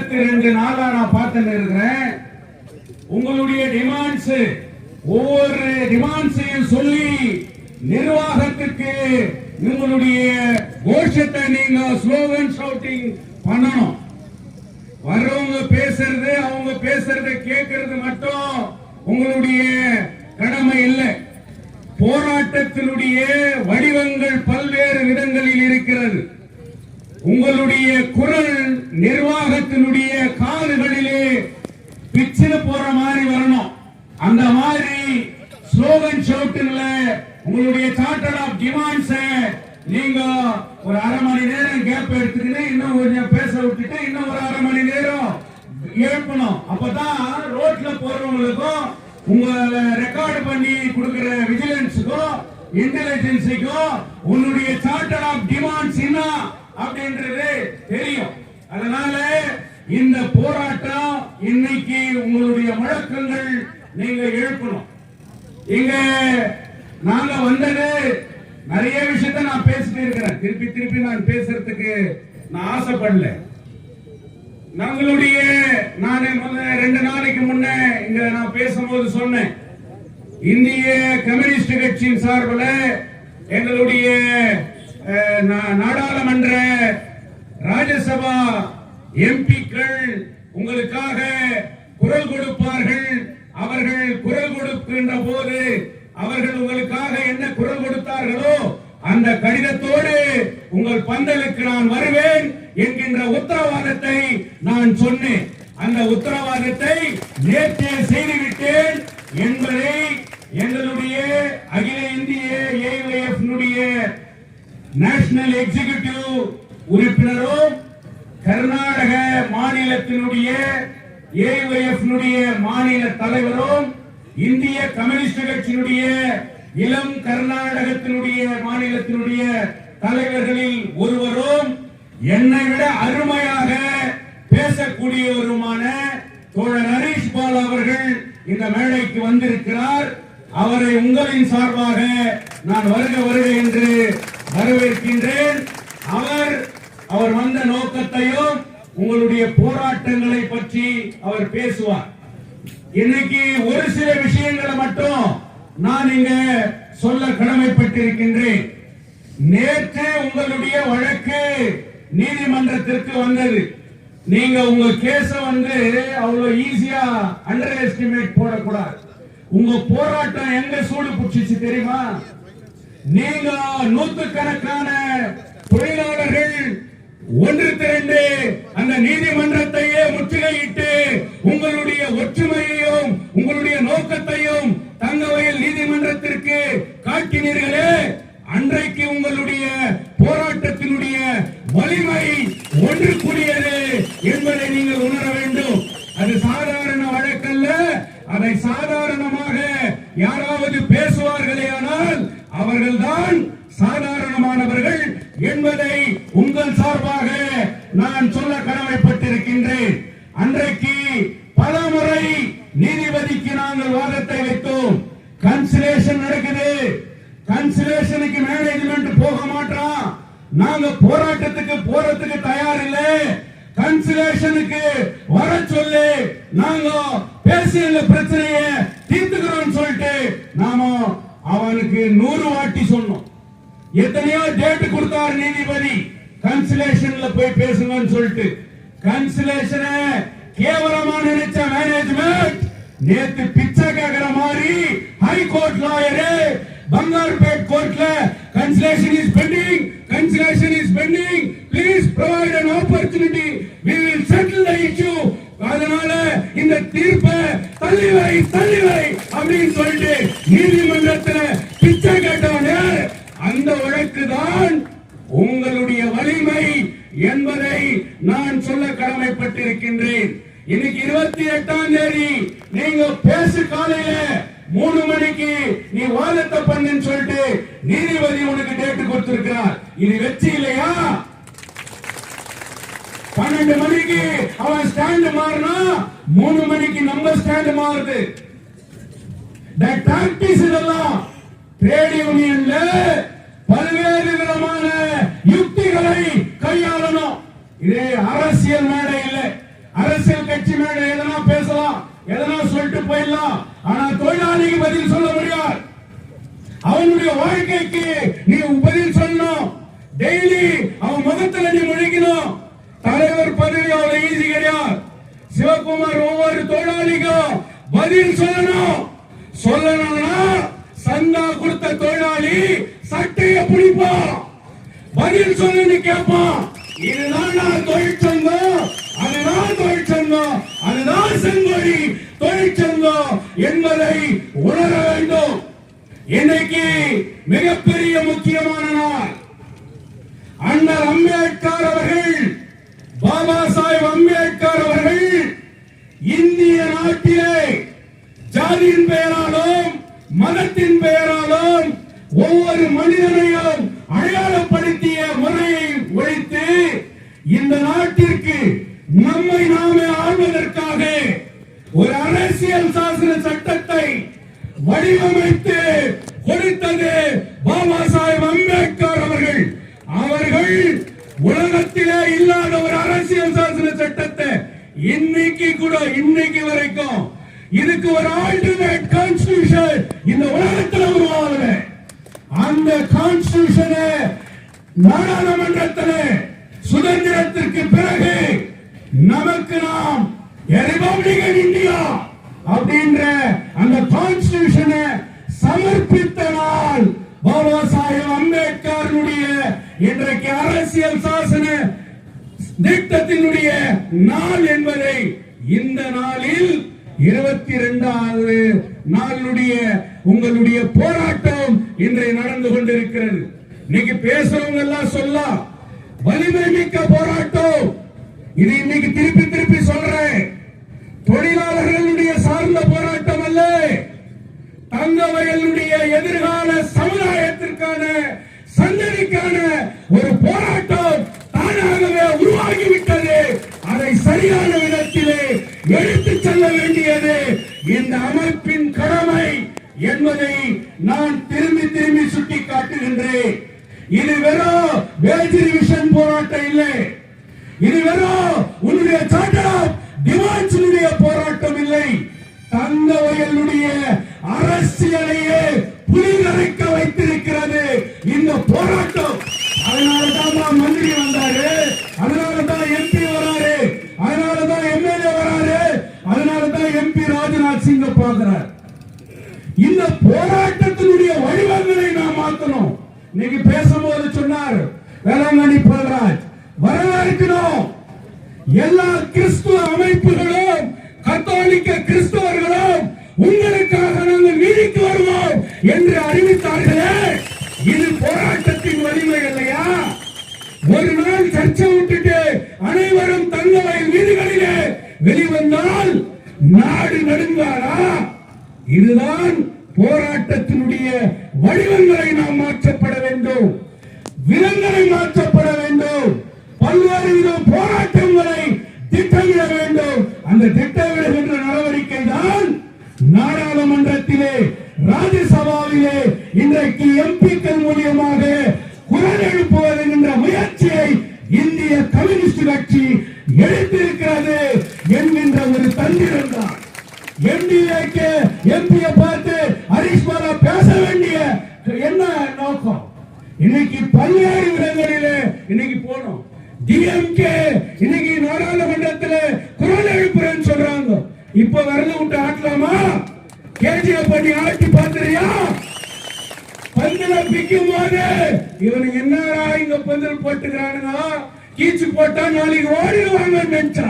இருபத்தி ரெண்டு நாளா நான் பார்த்துன்னு இருக்கிறேன். உங்களுடைய டிமாண்ட்ஸ் ஒவ்வொரு டிமாண்ட்ஸையும் சொல்லி நிர்வாகத்துக்கு உங்களுடைய கோஷத்தை நீங்க ஸ்லோகன் ஷவுட்டிங் பண்ணணும். வர்றவங்க பேசுறது அவங்க பேசுறத கேட்கறது மட்டும் உங்களுடைய கடமை இல்லை. போராட்டத்தினுடைய வடிவங்கள் பல்வேறு விதங்களில் இருக்கிறது. உங்களுடைய குரல் நிர்வாகத்தினுடைய காதுகளிலே பிச்சில போற மாதிரி வரணும். அந்த மாதிரி ஸ்லோகன் ஷவுட்டுல உங்களுடைய சார்ட்டர் ஆஃப் டிமாண்ட்ஸ நீங்க ஒரு அரை மணி நேரம் கேப் எடுத்துக்கிட்டு இன்னும் கொஞ்சம் பேச விட்டுட்டு இன்னும் ஒரு அரை மணி நேரம் எழுப்பணும். அப்பதான் ரோட்ல போறவங்களுக்கும் உங்களை ரெக்கார்டு பண்ணி கொடுக்கிற விஜிலன்ஸுக்கும் இன்டெலிஜென்ஸுக்கும் உன்னுடைய சார்ட்டர் ஆஃப் டிமாண்ட்ஸ் என்ன அப்படின்றது தெரியும். அதனால இந்த போராட்டம் இன்னைக்கு உங்களுடைய முழக்கங்கள் நீங்க எழுப்பணும். இங்க நாங்க வந்தது நிறைய விஷயத்த நான் பேசிட்டு இருக்கிறேன். திருப்பி திருப்பி நான் பேசுறதுக்கு நான் ஆசைப்படல. நம்மளுடைய நான் முதல்ல ரெண்டு நாளைக்கு முன்ன இங்க நான் பேசும்போது சொன்னேன். இந்திய கம்யூனிஸ்ட் கட்சியின் சார்பில் எங்களுடைய நாடாளுமன்ற ராஜ்யசபா எம்பிக்கள் உங்களுக்காக குரல் கொடுப்பார்கள். அவர்கள் குரல் கொடுக்கின்ற போது அவர்கள் உங்களுக்காக என்ன குரல் கொடுத்தார்களோ அந்த கடிதத்தோடு உங்கள் பந்தலுக்கு நான் வருவேன் என்கின்ற உத்தரவாதத்தை நான் சொன்னேன். அந்த உத்தரவாதத்தை நேற்றே செய்துவிட்டேன் என்பதை எங்களுடைய அகில இந்திய ஏஐஎஃப் நேஷனல் எக்ஸிகியூட்டிவ் உறுப்பினரும் கர்நாடக மாநிலத்தினுடைய ஏஐஎஃப் மாநில தலைவரும் இந்திய கம்யூனிஸ்ட் கட்சியினுடைய இளம் கர்நாடகத்தினுடைய மாநிலத்தினுடைய தலைவர்களில் ஒருவரும் என்னை விட அருமையாக பேசக்கூடியவருமான தோழர் ஹரீஷ் பால் அவர்கள் இந்த மேடைக்கு வந்திருக்கிறார். அவரை உங்களின் சார்பாக நான் வருக வருக என்று வரவேற்கின்றேன். அவர் அவர் வந்த நோக்கத்தையும் உங்களுடைய போராட்டங்களை பற்றி அவர் பேசுவார். இன்னைக்கு ஒரு சில விஷயங்களை மட்டும் நான் இங்க சொல்ல கடமைப்பட்டிருக்கின்றேன். நேற்று உங்களுடைய வழக்கு நீதிமன்றத்திற்கு வந்தது. நீங்க உங்க கேஸ வந்து அவ்வளவு ஈஸியா அண்டர் எஸ்டிமேட் போடக்கூடாது. உங்க போராட்டம் எங்க சூடு பிடிச்சிச்சு தெரியுமா? நீங்க நூத்துக்கணக்கான தொழிலாளர்கள் ஒன்று திரண்டு அந்த நீதிமன்றத்தையே முற்றுகையிட்டு உங்களுடைய ஒற்றுமையையும் உங்களுடைய நோக்கத்தையும் தங்கவயல் நீதிமன்றத்திற்கு காட்டினீர்களே அன்றைக்கு உங்களுடைய போராட்டத்தினுடைய வலிமை ஒன்று கூடியது என்பதை நீங்கள் உணர வேண்டும். அது சாதாரண வழக்கல்ல. அதை சாதாரணமாக யாராவது பேசுவார்களே ஆனால் அவர்கள்தான் சாதாரணமானவர்கள் என்பதை உங்கள் சார்பாக நான் சொல்ல கடமைப்பட்டேன் அன்றைக்கு பல முறை நீதிபதிக்கு நாங்கள் வாதத்தை வைத்தோம் கன்சிலேஷன் நடக்குது கன்சிலேஷனுக்கு மேனேஜ்மெண்ட் போக மாட்டான் நாங்க போராட்டத்துக்கு போறதுக்கு தயார் இல்லை கன்சிலேஷனுக்கு வர சொல்லி நாங்க பேசி இந்த பிரச்சனையை தீர்த்துக்கிறோம் சொல்லிட்டு நாம அவனுக்கு நூறு வாட்டி சொன்னோம் எத்தனையோ டேட் கொடுத்தார் நீதிபதி. கன்சிலேஷன்ல போய் பேசுங்கன்னு சொல்லிட்டு. கன்சிலேஷனை கேவலமா நினைச்ச மேனேஜ்மெண்ட் நேத்து பிச்சை கேக்குற மாதிரி ஹை கோர்ட் லாயரு பங்கார்பேட் கோர்ட்ல consultation is pending consultation is pending please provide an opportunity. We will settle the issue. அதனால இந்த தீர்ப்பை தள்ளி வை தள்ளி வை அப்படின்னு சொல்லிட்டு நீதிமன்றத்தில் பிச்சை எட்டாம் தேதி நீங்க பேசு காலையில மூணு மணிக்கு நீ வாதத்தை பண்ணுன்னு சொல்லிட்டு நீதிபதி உனக்கு டேட்டு கொடுத்திருக்கிறார். இது வெற்றி இல்லையா? பன்னெண்டு மணிக்கு அவன் ஸ்டாண்ட் மாறினா மூணு மணிக்கு நம்ம ஸ்டாண்ட் மாறுது. டாக்டிஸ் இதெல்லாம் ட்ரேட் யூனியன்ல பல்வேறு விதமான யுக்திகளை கையாளணும். இதே அரசியல் மேடை அரசியல் கட்சி மேல எதனா பேசலாம் எதனா சொல்லிட்டு போயிடலாம். ஆனா தொழிலாளிக்கு பதில் சொல்ல முடியாது. அவனுடைய வாழ்க்கைக்கு நீ பதில் சொல்லணும். டெய்லி அவன் முகத்துல நீ முழிக்கணும். தலைவர் பதவி அவ்வளவு ஈஸி கிடையாது. சிவகுமார் ஒவ்வொரு தொழிலாளிக்கும் பதில் சொல்லணும். சொல்லணும்னா சந்தா கொடுத்த தொழிலாளி சட்டையை பிடிப்பான். பதில் சொல்லுன்னு கேட்பான். இதுதான் நான் தொழிற்சங்கம். அதுதான் தொழிற்சங்கம் அதுதான் செங்கொடி தொழிற்சங்கம் என்பதை உணர வேண்டும். இன்னைக்கு மிகப்பெரிய முக்கியமான நாள். அண்ணல் அம்பேத்கர் அவர்கள் பாபா சாஹிப் அம்பேத்கர் அவர்கள் இந்திய நாட்டிலே ஜாதியின் பெயராலும் மதத்தின் பெயராலும் ஒவ்வொரு மனிதனையும் அடையாளப்படுத்திய முறையை ஒழித்து இந்த நாட்டிற்கு நம்மை நாமே ஆள்வதற்காக ஒரு அரசியல் சாசன சட்டத்தை வடிவமைத்து கொடுத்தது பாபா சாஹேப் அம்பேத்கர் அவர்கள். அவர்கள் உலகத்திலே இல்லாத ஒரு அரசியல் சாசன சட்டத்தை இன்னைக்கு கூட இன்னைக்கு வரைக்கும் இதுக்கு ஒரு ஆல்டர்னேட் கான்ஸ்டியூஷன் இந்த உலகத்துல உருவாகல. அந்த கான்ஸ்டியூஷனை நாடாளுமன்றத்தில் சுதந்திரத்திற்கு பிறகு நமக்கு நாம் ரிபப்ளிகன் இந்தியா அப்படின்ற அந்த கான்ஸ்டியூஷனை சமர்ப்பித்த நாள் பாபா சாஹேப் அம்பேத்கருடைய இன்றைக்கு அரசியல் சாசன திட்டத்தினுடைய நாள் என்பதை இந்த நாளில் இருபத்தி இரண்டாவது நாளுடைய உங்களுடைய போராட்டம் இன்றைய நடந்து கொண்டிருக்கிறது. இன்னைக்கு பேசுறவங்க எல்லாம் சொல்லலாம். வலிமை மிக்க போராட்டம். இது இன்னைக்கு திருப்பி திருப்பி சொல்றேன். தொழிலாளர்களுடைய சார்ந்த போராட்டம் அல்ல. தங்கவயலுடைய எதிர்கால சமுதாயத்திற்கான சந்ததிக்கான ஒரு போராட்டம் தானாகவே உருவாகிவிட்டது. அதை சரியான விதத்திலே எடுத்து செல்ல வேண்டியது இந்த அமைப்பின் கடமை என்பதை நான் திரும்பி திரும்பி சுட்டி காட்டுகின்றேன் இது வெறும் போராட்டம் இல்லை. இது வெறும் உன்னுடைய சார்ட்டர் ஆஃப் போராட்டம் இல்லை. தங்க வயலுடைய அரசியலையே புலிகரைக்க வைத்திருக்கிறது இந்த போராட்டம். அதனால தான் மந்திரி ஒரு நாள் சர்ச்சை விட்டுட்டு அனைவரும் தங்களை வீடுகளிலே வெளிவந்தால் நாடு நடுங்காரா இதுதான் போராட்டத்தினுடைய வடிவங்களை நாம் மாற்றப்பட வேண்டும். விதங்களை மாற்றப்பட வேண்டும். பல்வேறு வித போராட்டங்களை திட்டமிட வேண்டும். அந்த திட்டமிடுகின்ற நடவடிக்கை தான் நாடாளுமன்றத்திலே ராஜ்யசபாவிலே இன்றைக்கு எம்பிக்கள் மூலியமாக கம்யூனிஸ்ட் கட்சி எழுந்திருக்கிறது என்கின்ற ஒரு தந்திரம் தான். என்டிஏக்கு பார்த்து ஹரிஷ் பேச வேண்டிய என்ன நோக்கம்? இன்னைக்கு பல்வேறு இடங்களில் இன்னைக்கு போனோம். டிஎம்கே இன்னைக்கு நாடாளுமன்றத்துல குரல் எழுப்புறேன்னு சொல்றாங்க. இப்ப விரல விட்டு ஆட்டலாமா? கேஜிஎஃப் பண்ணி ஆட்டி பார்த்துறியா? பந்தில பிக்கும் போது இவனுக்கு என்னடா இங்க பந்தல் போட்டுக்கிறானுங்க? கீச்சு போட்டா நாளைக்கு ஓடிடுவாங்க நினைச்சா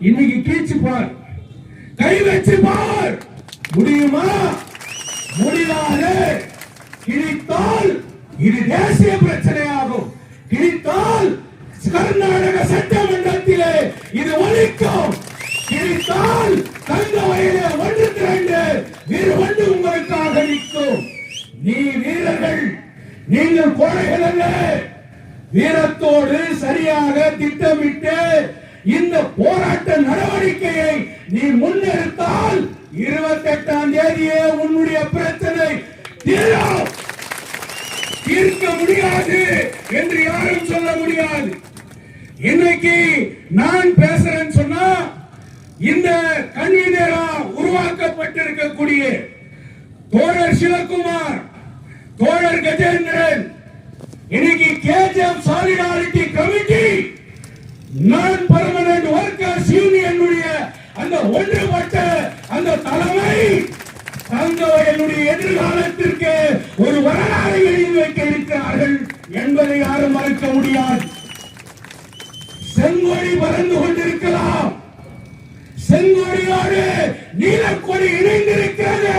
இன்னைக்கு கீச்சு பார். கை வச்சு பார். முடியுமா? முடியாது. கிழித்தால் இது தேசிய பிரச்சனையாகும். கிழித்தால் கர்நாடக சட்டமன்றத்திலே இது ஒழிக்கும். கிழித்தால் தங்க வயலே ஒன்று திரண்டு வீர ஒன்று உங்களுக்காக நிற்கும். நீ வீரர்கள் நீங்கள் கோழைகள் அல்ல. வீரத்தோடு சரியாக திட்டமிட்டு இந்த போராட்ட நடவடிக்கையை நீ முன்னெடுத்தால் இருபத்தி எட்டாம் தேதியே உன்னுடைய பிரச்சனை தீரும். தீர்க்க முடியாது என்று யாரும் சொல்ல முடியாது. இன்னைக்கு நான் பேசுறேன்னு சொன்னா இந்த கன்வீனரா உருவாக்கப்பட்டிருக்கக்கூடிய தோழர் சிவகுமார் தோழர் கஜேந்திரன் இன்னைக்கு KGM solidarity committee non permanent workers யூனியனுடைய அந்த ஒன்றுபட்ட அந்த தலைமை என்னுடைய எதிர்காலத்திற்கு ஒரு வரலாறு எழுதி வைக்க இருக்கிறார்கள் என்பதை யாரும் மறுக்க முடியாது. செங்கொடி பறந்து கொண்டிருக்கலாம். செங்கொடியோடு நீலக்கொடி இணைந்திருக்கிறது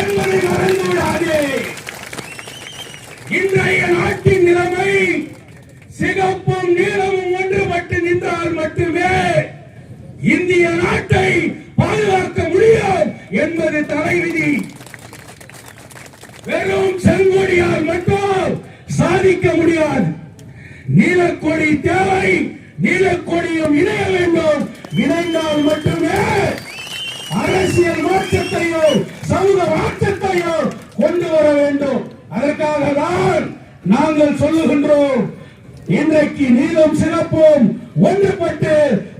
என்பதை மறந்து விடாதே இன்றைய நாட்டின் நிலைமை சிகப்பும் நீளமும் ஒன்றுபட்டு நின்றால் மட்டுமே இந்திய நாட்டை பாதுகாக்க முடியும் என்பது தலைவிதி. வெறும் செங்கொடியால் மட்டும் சாதிக்க முடியாது. நீலக்கொடி தேவை நீலக்கொடியும் இணைய வேண்டும். இணைந்தால் மட்டுமே அரசியல் மாற்றத்தையோ சமூக மாற்றத்தையோ கொண்டு வர வேண்டும். அதற்காக தான் நாங்கள் சொல்லுகின்றோம். இன்றைக்கு நீளம் சிறப்போம் ஒன்றுபட்டு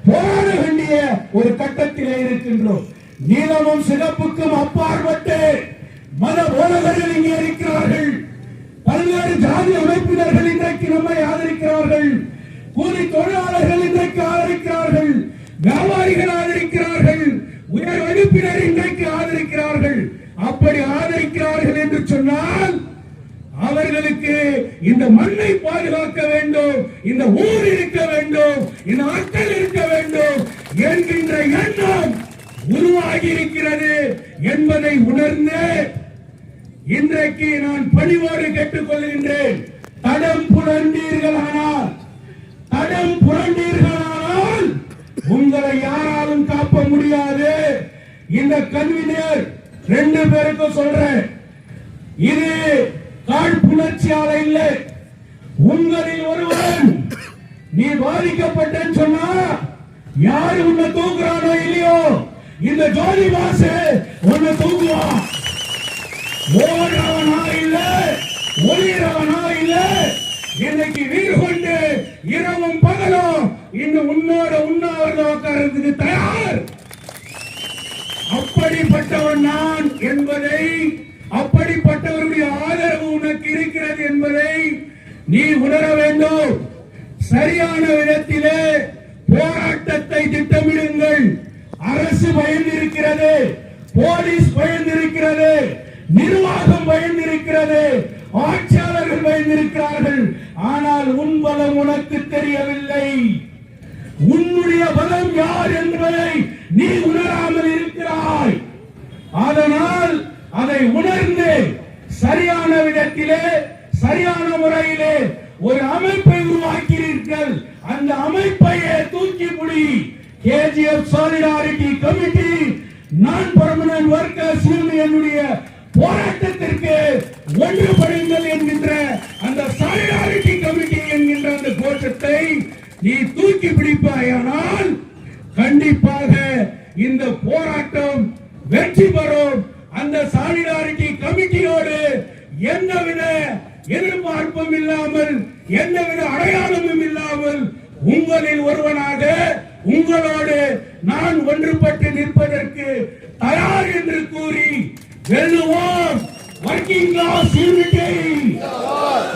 போராட வேண்டிய ஒரு கட்டத்திலே இருக்கின்றோம். நீளமும் சிறப்புக்கும் அப்பாற்பட்டு மத போதகர்கள் இங்கே இருக்கிறார்கள். பல்வேறு ஜாதி அமைப்பினர்கள் இன்றைக்கு நம்மை ஆதரிக்கிறார்கள். கூலி தொழிலாளர்கள் இன்றைக்கு ஆதரிக்கிறார்கள். வியாபாரிகள் ஆதரிக்கிறார்கள் உயர் வகுப்பினர் இன்றைக்கு ஆதரிக்கிறார்கள் அப்படி ஆதரிக்கிறார்கள் என்று சொன்னால் மக்களுக்கு இந்த மண்ணை பாதுகாக்க வேண்டும் இந்த ஊர் இருக்க வேண்டும் இந்த மக்கள் இருக்க வேண்டும் என்கின்ற எண்ணம் உருவாகி இருக்கிறது என்பதை உணர்ந்து இன்றைக்கு நான் பணிவோடு கேட்டுக்கொள்கின்றேன் தடம் புரண்டீர்களானால் தடம் புரண்டீர்களானால் உங்களை யாராலும் காப்ப முடியாது. இந்த கன்வீனர் ரெண்டு பேருக்கும் சொல்றேன். இது காழ்ப்புணர்ச்சியால இல்லை. உங்களில் ஒருவன் நீ பாதிக்கப்பட்டேன்னு சொன்னா யாரு உன்னை தூக்குறானோ இல்லையோ இந்த ஜோதி பாசு உன்னை தூக்குவான். ஓடுறவனா இல்ல ஒளிரவனா இல்ல. இன்னைக்கு வீடு கொண்டு இரவும் பகலும் இன்னும் உன்னோட உண்ணாவிரதம் உட்கார்றதுக்கு தயார். அப்படிப்பட்டவன் நான் என்பதை அப்படிப்பட்டவருடைய ஆதரவு உனக்கு இருக்கிறது என்பதை நீ உணர வேண்டும். சரியான விதத்திலே போராட்டத்தை திட்டமிடுங்கள். அரசு பயந்திருக்கிறது போலீஸ் பயந்திருக்கிறது நிர்வாகம் பயந்திருக்கிறது ஆட்சியாளர்கள் பயந்திருக்கிறார்கள். ஆனால் உன் பலம் உனக்கு தெரியவில்லை. உன்னுடைய பலம் யார் என்பதை நீ உணராமல் இருக்கிறாய். அதனால் அதை உணர்ந்து சரியான விதத்திலே சரியான முறையிலே ஒரு அமைப்பை உருவாக்கிறீர்கள் அந்த அமைப்பையே தூக்கி முடி கேஜிஎஃப் சாலிடாரிட்டி கமிட்டி நான் பர்மனன்ட் ஒர்க்கர்ஸ் யூனியனுடைய போராட்ட வெல்லுவோம் working class unity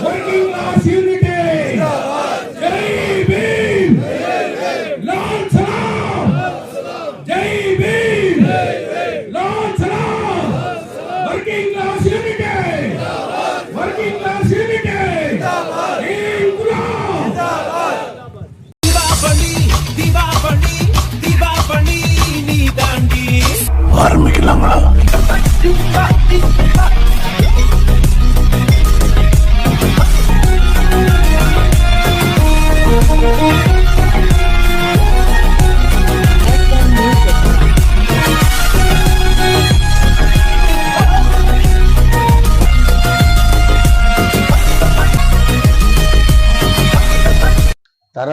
working class unity Jai Bhim Lal Salaam Jai Bhim Lal Salaam working class unity working class unity Inquilab Deepavali Deepavali Deepavali நீ தாண்டி ஆரம்பிக்கலாங்களா